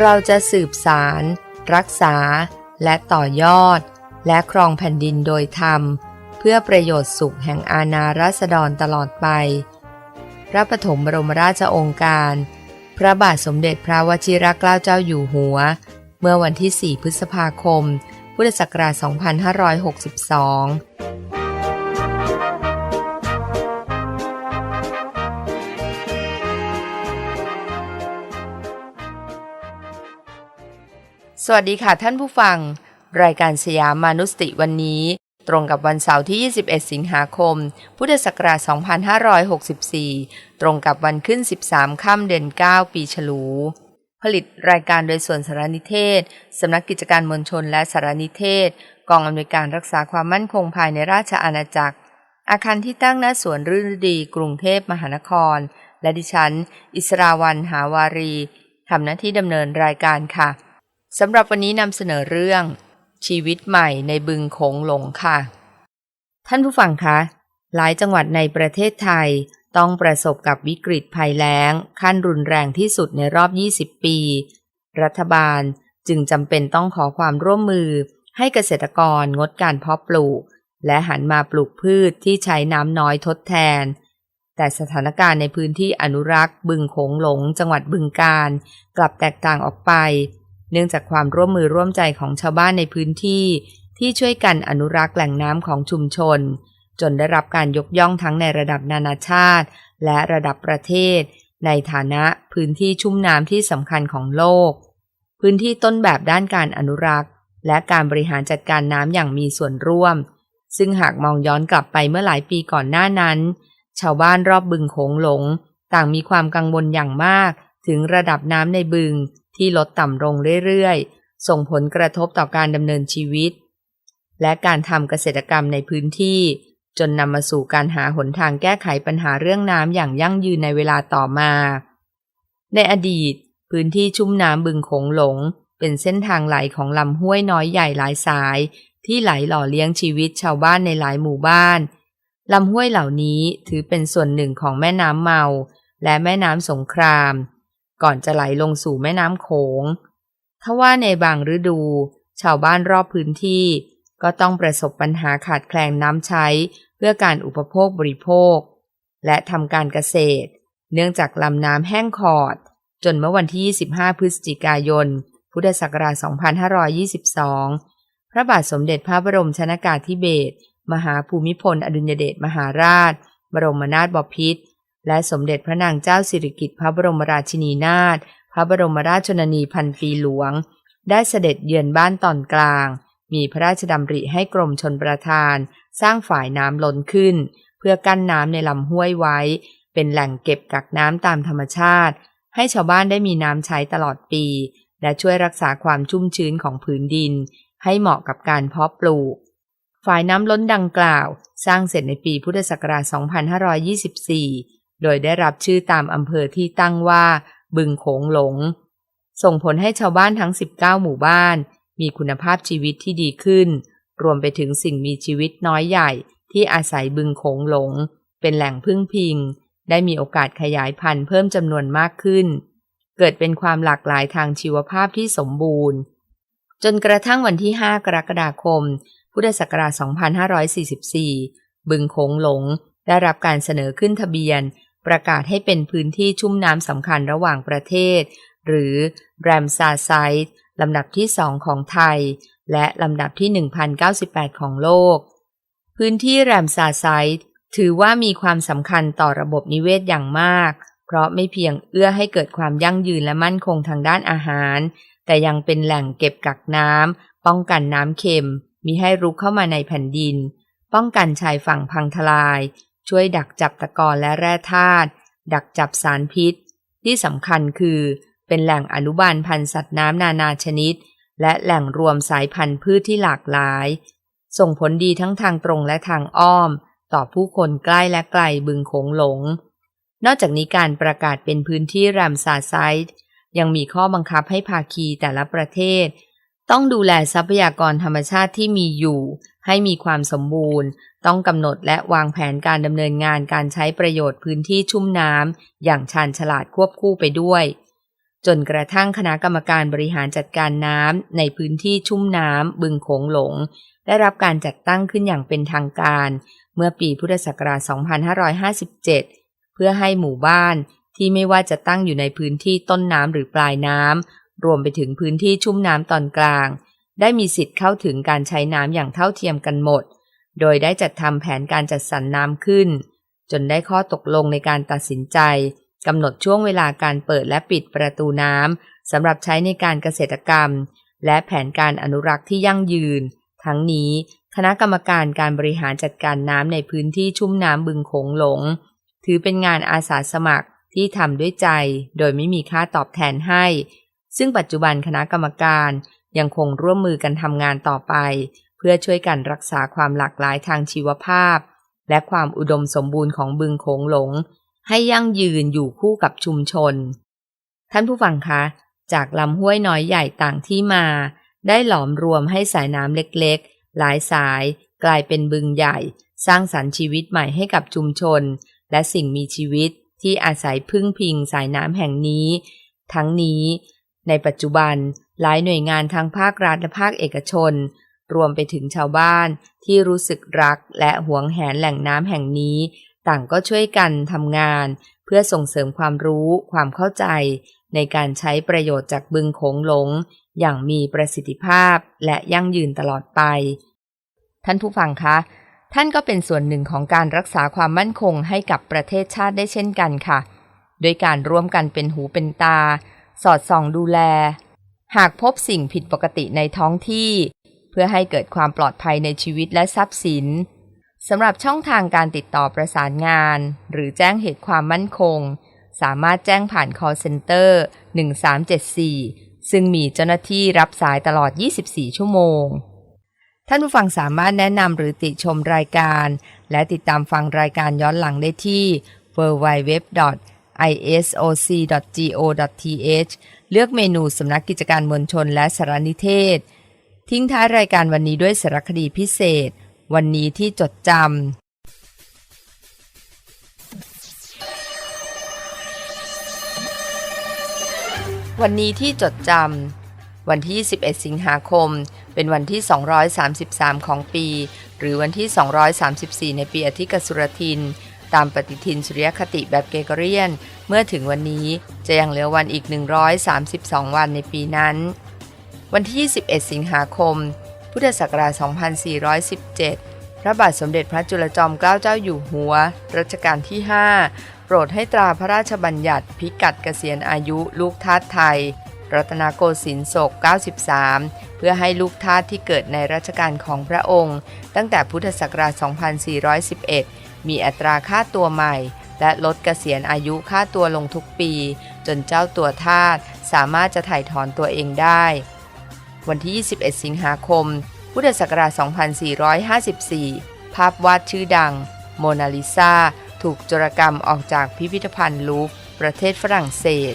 เราจะสืบสาร รักษา และต่อยอด และครองแผ่นดินโดยธรรม เพื่อประโยชน์สุขแห่งอาณาราษฎรตลอดไป พระปฐมบรมราชองค์การ พระบาทสมเด็จพระวชิรเกล้าเจ้าอยู่หัว เมื่อวันที่ 4 พฤษภาคม พุทธศักราช 2562 สวัสดีค่ะท่านผู้ฟัง รายการสยามมานุสติวันนี้ ตรงกับวันเสาร์ที่ 21 สิงหาคม พุทธศักราช 2564 ตรงกับวันขึ้น 13 ค่ำเดือน 9 ปีฉลู ผลิตรายการโดยส่วนสารนิเทศ สำนักกิจการมวลชนและสารนิเทศ กองอำนวยการรักษาความมั่นคงภายในราชอาณาจักร อาคารที่ตั้งณสวนรื่นดี กรุงเทพมหานคร และดิฉัน อิสราวันหาวารีทำหน้าที่ดำเนินรายการค่ะ สำหรับวันนี้นำเสนอเรื่องชีวิตใหม่ในบึงโขงหลงค่ะ ท่านผู้ฟังคะ หลายจังหวัดในประเทศไทยต้องประสบกับวิกฤตภัยแล้ง ขั้นรุนแรงที่สุดในรอบ 20 ปี รัฐบาลจึงจำเป็นต้องขอความร่วมมือ ให้เกษตรกรงดการเพาะปลูก และหันมาปลูกพืชที่ใช้น้ำน้อยทดแทน แต่สถานการณ์ในพื้นที่อนุรักษ์ บึงโขงหลง จังหวัดบึงกาฬกลับแตกต่างออกไป เนื่องจากความร่วมมือร่วมใจของชาวบ้านในพื้นที่ที่ช่วยกันอนุรักษ์แหล่งน้ำของชุมชน จนได้รับการยกย่องทั้งในระดับนานาชาติ และระดับประเทศ ในฐานะพื้นที่ชุ่มน้ำที่สำคัญของโลก พื้นที่ต้นแบบด้านการอนุรักษ์ และการบริหารจัดการน้ำอย่างมีส่วนร่วม ซึ่งหากมองย้อนกลับไปเมื่อหลายปีก่อนหน้านั้น ชาวบ้านรอบบึงโขงหลง ต่างมีความกังวลอย่างมาก ถึงระดับน้ำในบึง ที่ลดต่ำลงเรื่อยๆ ส่งผลกระทบต่อการดำเนินชีวิต และการทำเกษตรกรรมในพื้นที่ จนนำมาสู่การหาหนทางแก้ไขปัญหาเรื่องน้ำอย่างยั่งยืนในเวลาต่อมา ในอดีต พื้นที่ชุ่มน้ำบึงโขงหลง เป็นเส้นทางไหลของลำห้วยน้อยใหญ่หลายสาย ที่ไหลหล่อเลี้ยงชีวิตชาวบ้านในหลายหมู่บ้านลำห้วยเหล่านี้ถือเป็นส่วนหนึ่งของแม่น้ำเมา และแม่น้ำสงคราม ก่อนจะไหลลงสู่แม่น้ำโขงทว่าในบางฤดู ชาวบ้านรอบพื้นที่ ก็ต้องประสบปัญหาขาดแคลนน้ำใช้เพื่อการอุปโภคบริโภค และทำการเกษตร เนื่องจากลำน้ำแห้งขอด จนเมื่อวันที่ 25 พฤศจิกายน พุทธศักราช 2522 พระบาทสมเด็จพระบรมชนากาธิเบศรมหาภูมิพล อดุลยเดชมหาราช บรมนาถบพิตร และสมเด็จพระนางเจ้าสิริกิติ์พระบรมราชินีนาถพระบรมราชชนนีพันปีหลวง ได้เสด็จเยือนบ้านตอนกลาง มีพระราชดำริให้กรมชนประทาน สร้างฝ่ายน้ำล้นขึ้น เพื่อกั้นน้ำในลำห้วยไว้ เป็นแหล่งเก็บกักน้ำตามธรรมชาติ ให้ชาวบ้านได้มีน้ำใช้ตลอดปี และช่วยรักษาความชุ่มชื้นของผืนดิน ให้เหมาะกับการเพาะปลูก ฝ่ายน้ำล้นดังกล่าว สร้างเสร็จในปีพุทธศักราช 2524 โดยได้รับชื่อตามอำเภอที่ตั้งว่า บึงโขงหลง ส่งผลให้ชาวบ้านทั้ง 19 หมู่บ้าน มีคุณภาพชีวิตที่ดีขึ้น รวมไปถึงสิ่งมีชีวิตน้อยใหญ่ที่อาศัยบึงโขงหลง เป็นแหล่งพึ่งพิง ได้มีโอกาสขยายพันธุ์เพิ่มจำนวนมากขึ้น เกิดเป็นความหลากหลายทางชีวภาพที่สมบูรณ์ จนกระทั่งวันที่ 5 กรกฎาคม พุทธศักราช 2544 บึงโขงหลงได้รับการเสนอขึ้นทะเบียน ประกาศให้เป็นพื้นที่ชุ่มน้ำสำคัญระหว่างประเทศ หรือแรมซาไซต์ลำดับที่ 2 ของไทย และลำดับที่ 1098 ของโลก พื้นที่แรมซาไซต์ถือว่ามีความสำคัญต่อระบบนิเวศอย่างมาก เพราะไม่เพียงเอื้อให้เกิดความยั่งยืนและมั่นคงทางด้านอาหาร แต่ยังเป็นแหล่งเก็บกักน้ำป้องกันน้ำเค็ม มีให้รุกเข้ามาในแผ่นดิน ป้องกันชายฝั่งพังทลาย ช่วยดักจับตะกอนและแร่ธาตุดักจับสารพิษ ที่สำคัญคือเป็นแหล่งอนุบาลพันธุ์สัตว์น้ำนานาชนิด และแหล่งรวมสายพันธุ์พืชที่หลากหลาย ส่งผลดีทั้งทางตรงและทางอ้อม ต่อผู้คนใกล้และไกลบึงโขงหลง นอกจากนี้การประกาศเป็นพื้นที่แรมซาไซต์ยังมีข้อบังคับให้ภาคีแต่ละประเทศ ต้องดูแลทรัพยากรธรรมชาติที่มีอยู่ ให้มีความสมบูรณ์ ต้องกำหนดและวางแผนการดำเนินงานการใช้ประโยชน์พื้นที่ชุ่มน้ำอย่างชาญฉลาดควบคู่ไปด้วย จนกระทั่งคณะกรรมการบริหารจัดการน้ำในพื้นที่ชุ่มน้ำบึงโขงหลง ได้รับการจัดตั้งขึ้นอย่างเป็นทางการ เมื่อปีพุทธศักราช 2557 เพื่อให้หมู่บ้านที่ไม่ว่าจะตั้งอยู่ในพื้นที่ต้นน้ำหรือปลายน้ำ รวมไปถึงพื้นที่ชุ่มน้ำตอนกลาง ได้มีสิทธิ์เข้าถึงการใช้น้ำอย่างเท่าเทียมกันหมด โดยได้จัดทำแผนการจัดสรรน้ำขึ้น จนได้ข้อตกลงในการตัดสินใจกำหนดช่วงเวลาการเปิดและปิดประตูน้ำสำหรับใช้ในการเกษตรกรรม และแผนการอนุรักษ์ที่ยั่งยืน ทั้งนี้คณะกรรมการการบริหารจัดการน้ำในพื้นที่ชุ่มน้ำบึงโขงหลง ถือเป็นงานอาสาสมัครที่ทำด้วยใจ โดยไม่มีค่าตอบแทนให้ ซึ่งปัจจุบันคณะกรรมการยังคงร่วมมือกันทำงานต่อไป เพื่อช่วยกันรักษาความหลากหลายทางชีวภาพ และความอุดมสมบูรณ์ของบึงโขงหลง ให้ยั่งยืนอยู่คู่กับชุมชน ท่านผู้ฟังคะ จากลำห้วยน้อยใหญ่ต่างที่มา ได้หลอมรวมให้สายน้ำเล็กๆ หลายสาย กลายเป็นบึงใหญ่ สร้างสรรค์ชีวิตใหม่ให้กับชุมชน และสิ่งมีชีวิตที่อาศัยพึ่งพิงสายน้ำแห่งนี้ ทั้งนี้ ในปัจจุบันหลายหน่วยงานทางภาครัฐและภาคเอกชน รวมไปถึงชาวบ้านที่รู้สึกรักและหวงแหนแหล่งน้ำแห่งนี้ ต่างก็ช่วยกันทำงาน เพื่อส่งเสริมความรู้ความเข้าใจ ในการใช้ประโยชน์จากบึงโขงหลง อย่างมีประสิทธิภาพและยั่งยืนตลอดไป ท่านผู้ฟังคะ ท่านก็เป็นส่วนหนึ่งของการรักษาความมั่นคงให้กับประเทศชาติได้เช่นกันค่ะ โดยการร่วมกันเป็นหูเป็นตา สอดส่องดูแล หากพบสิ่งผิดปกติในท้องที่ เพื่อให้เกิดความปลอดภัยในชีวิตและทรัพย์สินสำหรับช่องทางการติดต่อประสานงาน หรือแจ้งเหตุความมั่นคง สามารถแจ้งผ่าน call center 1374 ซึ่งมีเจ้าหน้าที่รับสายตลอด 24 ชั่วโมง ท่านผู้ฟังสามารถแนะนำหรือติชมรายการ และติดตามฟังรายการย้อนหลังได้ที่ isoc.go.th เลือกเมนูสำนักกิจการมวลชนและสารนิเทศ ทิ้งท้ายรายการวันนี้ด้วยสารคดีพิเศษ วันนี้ที่จดจำวันนี้ที่จดจำวันที่11สิงหาคม เป็นวันที่ 233 ของปี หรือวันที่ 234 ในปีอธิกสุรทิน ตามปฏิทินสุริยคติแบบเกกเรียน เมื่อถึงวันนี้จะยังเหลือวันอีก 132 วันในปีนั้น วันที่ 21 สิงหาคม พุทธศักราช 2417 พระบาทสมเด็จพระจุลจอมเกล้าเจ้าอยู่หัว รัชกาลที่ 5 โปรดให้ตราพระราชบัญญัติพิกัดเกษียณอายุลูกทาสไทย รัตนโกสินทร์ศก 93 เพื่อให้ลูกทาสที่เกิดในรัชกาลของพระองค์ ตั้งแต่พุทธศักราช 2411 มีอัตราค่าตัวใหม่ และลดเกษียณอายุค่าตัวลงทุกปี จนเจ้าตัวทาสสามารถจะถ่ายถอนตัวเองได้ วันที่ 21 สิงหาคม พุทธศักราช 2454 ภาพวาดชื่อดัง โมนาลิซาถูกโจรกรรมออกจากพิพิธภัณฑ์ลูฟประเทศฝรั่งเศส